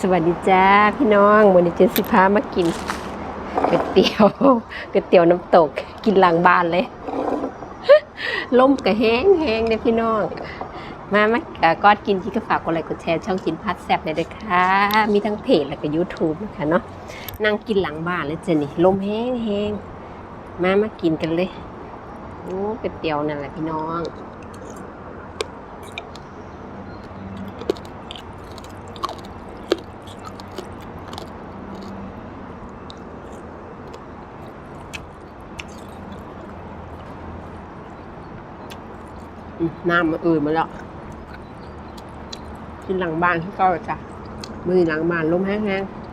สวัสดีจ้าพี่น้องวันนี้เจสิพามากินก๋วยเตี๋ยวก๋วยเตี๋ยวน้ำตก กินหลังบ้านเลยล่มกระแห้งแห้งเลยพี่น้อง มามาเอ่อก็กินที่ก็ฝากกดไลค์กดแชร์ช่องกินพัดแซ่บเลยด้วยค่ะมีทั้งเพจแล้วก็ยูทูบนะคะเนาะนั่งกินหลังบ้านเลยเจนี่ลมแห้งแห้งมามากินกันเลยโอ้ก๋วยเตี๋ยวนั่นแหละพี่น้อง น้ำมันเอื่นมาแล้วกินหลังบ้านที่ก็จ้ะมือหลังบ้านลมแห้งๆ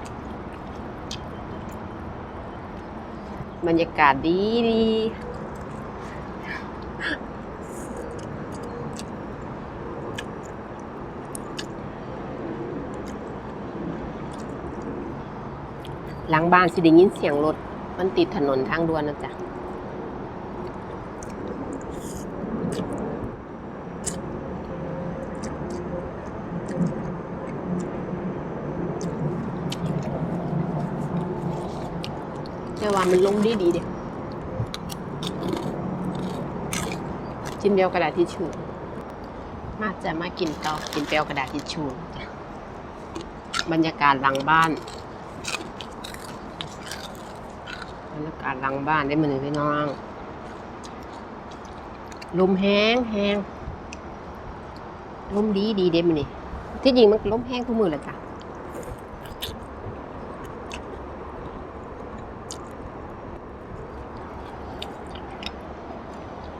บรรยากาศดีดีหลังบ้านสิได้ยินเสียงรถ มันติดถนนทางด่วนนะจ๊ะ แต่ว่ามันลงดีดีเด็จิ้มเดียวกระดาษทิชชู่มาจะมากินต่อกินเปรี้ยวกระดาษทิชชู่บรรยากาศหลังบ้านบรรยากาศหลังบ้านได้มือพี่น้องลมแห้งแห้งลมดีดีเด้มันนี่ที่จริงมันลมแห้งทุกมือแหละจ้ะ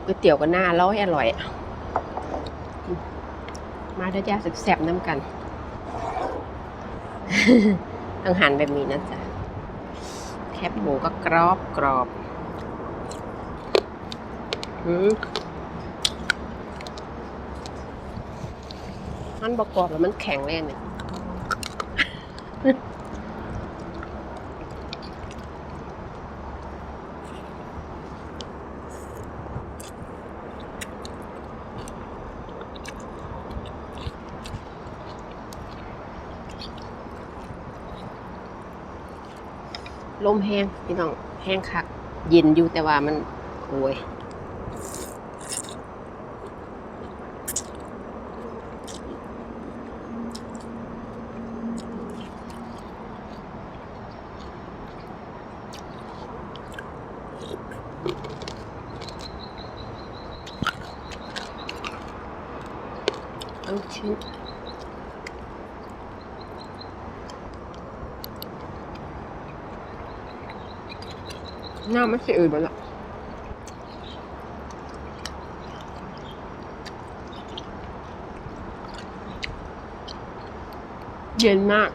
ก๋วยเตี๋ยวก็น่าร้อยอร่อย มาเด้อจ้าแซ่บๆน้ำกันต้องหั่นแบบนี้นะจ๊ะ แคบหมูก็กรอบกรอบอืมมันบกรอบแล้วมันแข็งเลยเนี่ย ลมแห้งพี่น้องแห้งคัก เย็นอยู่แต่ว่ามันโอ้ยเอาชิ้น หน้ามันสีอื่นหมดละเย็นมาก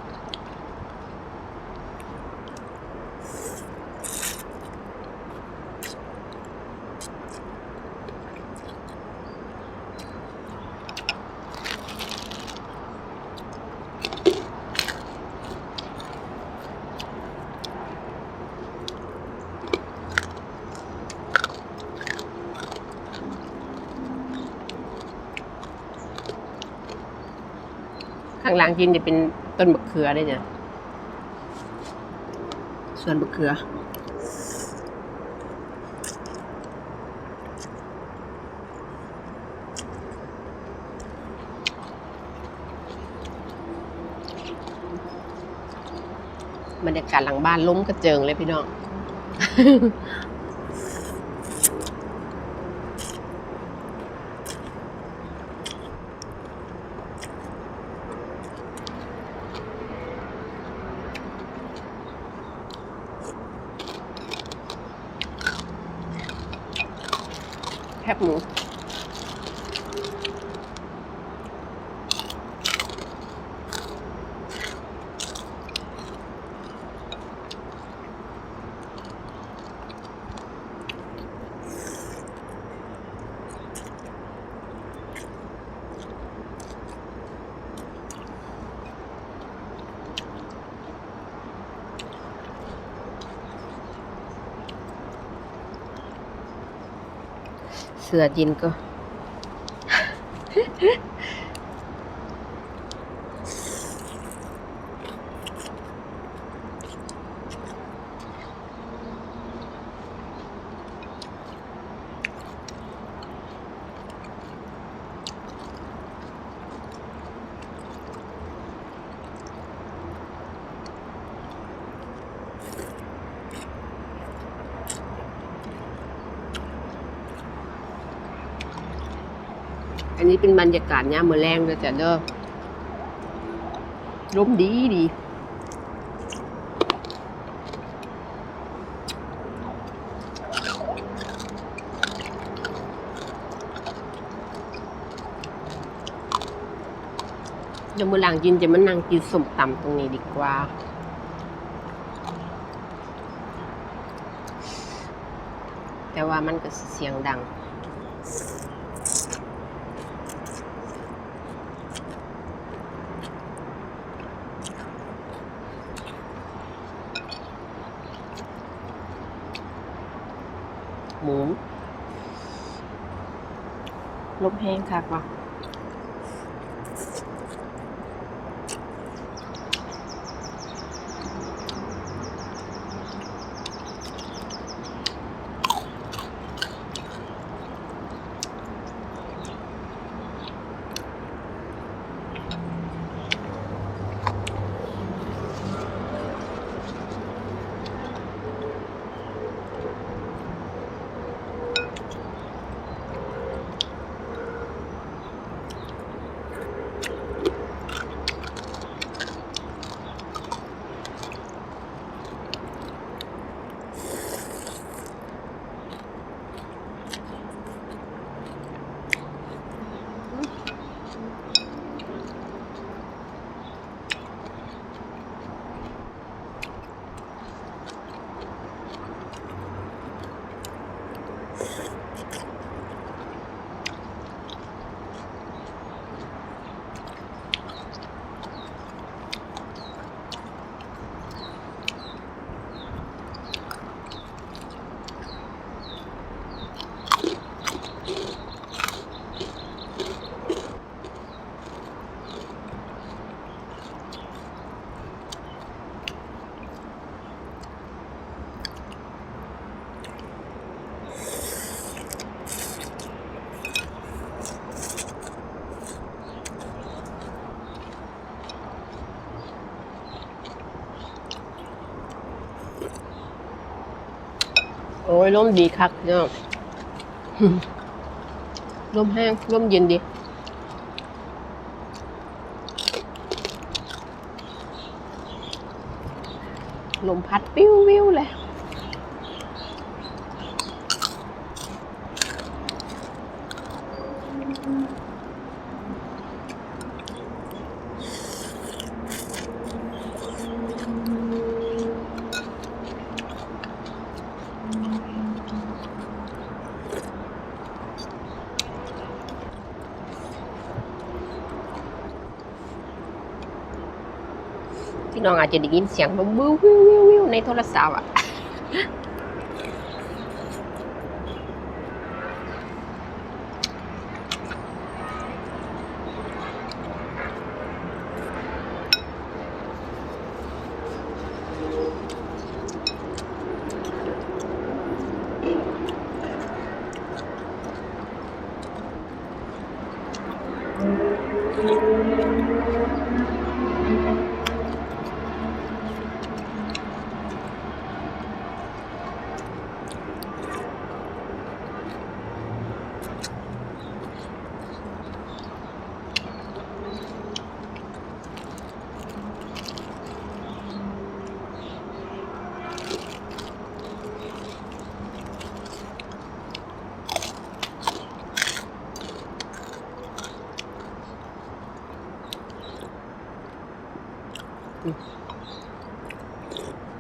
หล่างจริงจะเป็นต้นมะเขือด้วยเนี่ยส่วนมะเขือบรรยากาศหลังบ้านล้มกระเจิงเลยพี่น้อง แเสือยินก็ อันนี้เป็นบรรยากาศยามมื้อแรงเด้อจ้ะเด้อลมดีดีเดี๋ยวมือหลังยินจะมานั่งกินสมตำตรงนี้ดีกว่าแต่ว่ามันก็เสียงดัง หมูลมแห้งคักว่ะ ยลมดีคักเนาะร่มแห้งร่มเย็นดีลมพัดปิ้ววิวเลย พี่น้องอาจจะได้ยินเสียงวิววิววิววิววิวในโทรศัพท์อะ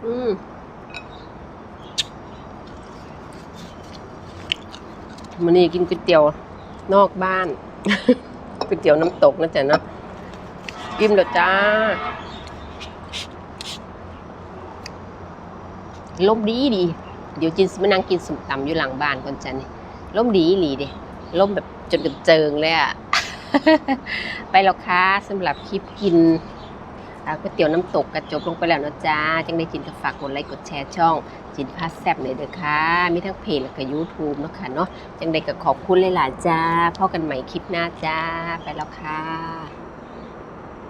อืม มันนี่กินก๋วยเตี๋ยวนอกบ้าน ก๋วยเตี๋ยวน้ำตกนะจ๊ะเนาะอิ่มแล้วจ้าลมดีดี เดี๋ยวจินสมานั่งกินสมตำอยู่หลังบ้านก่อนจ้ะนี่ลมดีอีหลีเด้ลมแบบจนกับเจิงเลยอะ ไปแล้วค่ะสำหรับคลิปกิน่ะก๋วยเตี๋ยวน้ำตกกระจบลงไปแล้วนะจ๊ะจังได้จินก็ฝากกดไลค์กดแชร์ช่อง จินพาแซบเลยเด้อค่ะ มีทั้งเพจแล้วก็ยูทูบเนาะค่ะเนาะจังได้ก็ขอบคุณหล่ะจ้าพบกันใหม่คลิปหน้าจ้าไปแล้วค่ะ